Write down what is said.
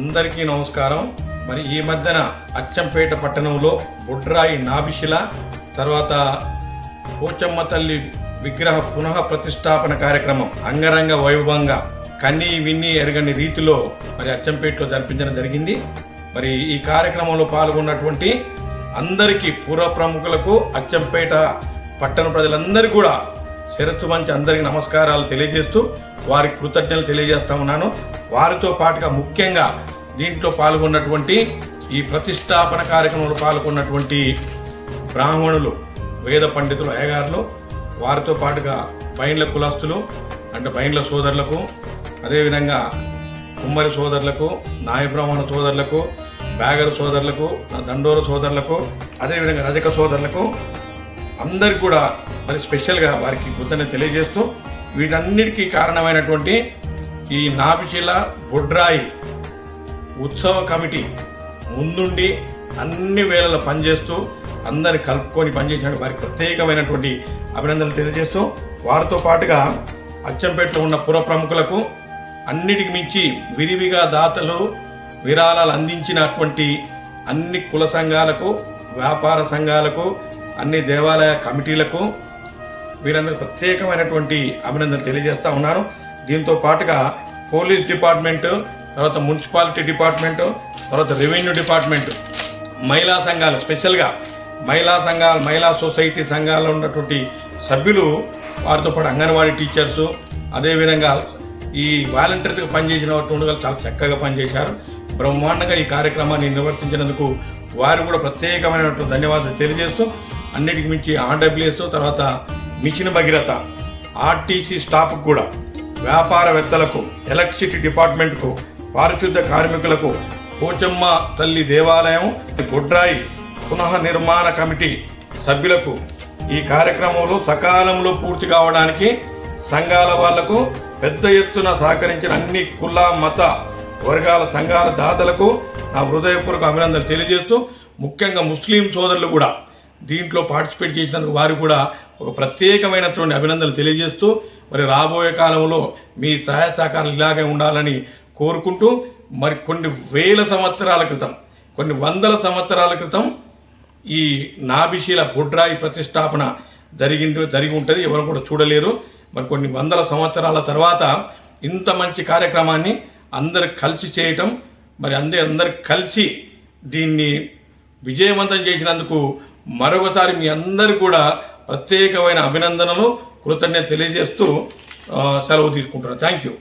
అందరికీ నమస్కారం. మరి ఈ మధ్యన అచ్చంపేట పట్టణంలో బుడ్రాయి నాభిశిల తర్వాత పోచమ్మ తల్లి విగ్రహ పునః ప్రతిష్టాపన కార్యక్రమం అంగరంగ వైభవంగా కన్ని విన్ని ఎరగని రీతిలో మరి అచ్చంపేటలో జరిపించడం జరిగింది. మరి ఈ కార్యక్రమంలో పాల్గొన్నటువంటి అందరికీ పూర్వ ప్రముఖులకు అచ్చంపేట పట్టణ ప్రజలందరికీ కూడా శిరస్సు మంచి అందరికీ నమస్కారాలు తెలియజేస్తూ వారికి కృతజ్ఞతలు తెలియజేస్తా ఉన్నాను. వారితో పాటుగా ముఖ్యంగా దీంట్లో పాల్గొన్నటువంటి ఈ ప్రతిష్టాపన కార్యక్రమంలో పాల్గొన్నటువంటి బ్రాహ్మణులు వేద పండితులు అయ్యగారులు వారితో పాటుగా బైండ్ల కులస్తులు అంటే బైండ్ల సోదరులకు అదేవిధంగా కుమ్మరి సోదరులకు నాయ బ్రాహ్మణ సోదరులకు బ్యాగర్ సోదరులకు దండోర సోదరులకు అదేవిధంగా రజక సోదరులకు అందరికి కూడా మరి స్పెషల్గా వారికి బుద్ధని తెలియజేస్తూ వీటన్నిటికీ కారణమైనటువంటి ఈ నాభిశిల బొడ్రాయి ఉత్సవ కమిటీ ముందుండి అన్ని వేళల పనిచేస్తూ అందరిని కలుపుకొని పనిచేసిన వారికి ప్రత్యేకమైనటువంటి అభినందనలు తెలియజేస్తూ వారితో పాటుగా అచ్చంపేటలో ఉన్న పుర ప్రముఖులకు అన్నిటికి మించి విరివిగా దాతలు విరాళాలు అందించినటువంటి అన్ని కుల సంఘాలకు వ్యాపార సంఘాలకు అన్ని దేవాలయ కమిటీలకు వీరందరూ ప్రత్యేకమైనటువంటి అభినందనలు తెలియజేస్తా ఉన్నాను. దీంతో పాటుగా పోలీస్ డిపార్ట్మెంట్ తర్వాత మున్సిపాలిటీ డిపార్ట్మెంట్ తర్వాత రెవెన్యూ డిపార్ట్మెంట్ మహిళా సంఘాలు స్పెషల్గా మహిళా సంఘాలు మహిళా సొసైటీ సంఘాల్లో ఉన్నటువంటి సభ్యులు వారితో పాటు అంగన్వాడీ టీచర్స్ అదేవిధంగా ఈ వాలంటీర్గా పనిచేసిన వాళ్ళు చాలా చక్కగా పనిచేశారు. బ్రహ్మాండంగా ఈ కార్యక్రమాన్ని నిర్వర్తించినందుకు వారు కూడా ప్రత్యేకమైనటువంటి ధన్యవాదాలు తెలియజేస్తూ అన్నిటికి మించి ఆర్డబ్ల్యూఎస్ తర్వాత మిషన్ భగీరథ ఆర్టీసీ స్టాఫ్ కూడా వ్యాపారవేత్తలకు ఎలక్ట్రిసిటీ డిపార్ట్మెంట్కు పారిశుద్ధ కార్మికులకు పోచమ్మ తల్లి దేవాలయం గుడ్రాయి పునః నిర్మాణ కమిటీ సభ్యులకు ఈ కార్యక్రమంలో సకాలంలో పూర్తి కావడానికి సంఘాల వాళ్ళకు పెద్ద ఎత్తున సహకరించిన అన్ని కుల మత వర్గాల సంఘాల దాతలకు నా హృదయపూర్వక అభినందనలు తెలియజేస్తూ ముఖ్యంగా ముస్లిం సోదరులు కూడా దీంట్లో పార్టిసిపేట్ చేసినందుకు వారు కూడా ఒక ప్రత్యేకమైనటువంటి అభినందనలు తెలియజేస్తూ మరి రాబోయే కాలంలో మీ సహాయ సహకారాలు ఇలాగే ఉండాలని కోరుకుంటూ మరి కొన్ని వేల సంవత్సరాల క్రితం కొన్ని వందల సంవత్సరాల క్రితం ఈ నాభిశీల బుడ్రాయి ప్రతిష్టాపన జరిగింది జరిగి ఉంటుంది. ఎవరు కూడా చూడలేరు. మరి కొన్ని వందల సంవత్సరాల తర్వాత ఇంత మంచి కార్యక్రమాన్ని అందరు కలిసి చేయటం మరి అందరి అందరు కలిసి దీన్ని విజయవంతం చేసినందుకు మరొకసారి మీ అందరు కూడా ప్రత్యేకమైన అభినందనలు కృతజ్ఞత తెలియజేస్తూ సెలవు తీసుకుంటున్నాను థ్యాంక్ యూ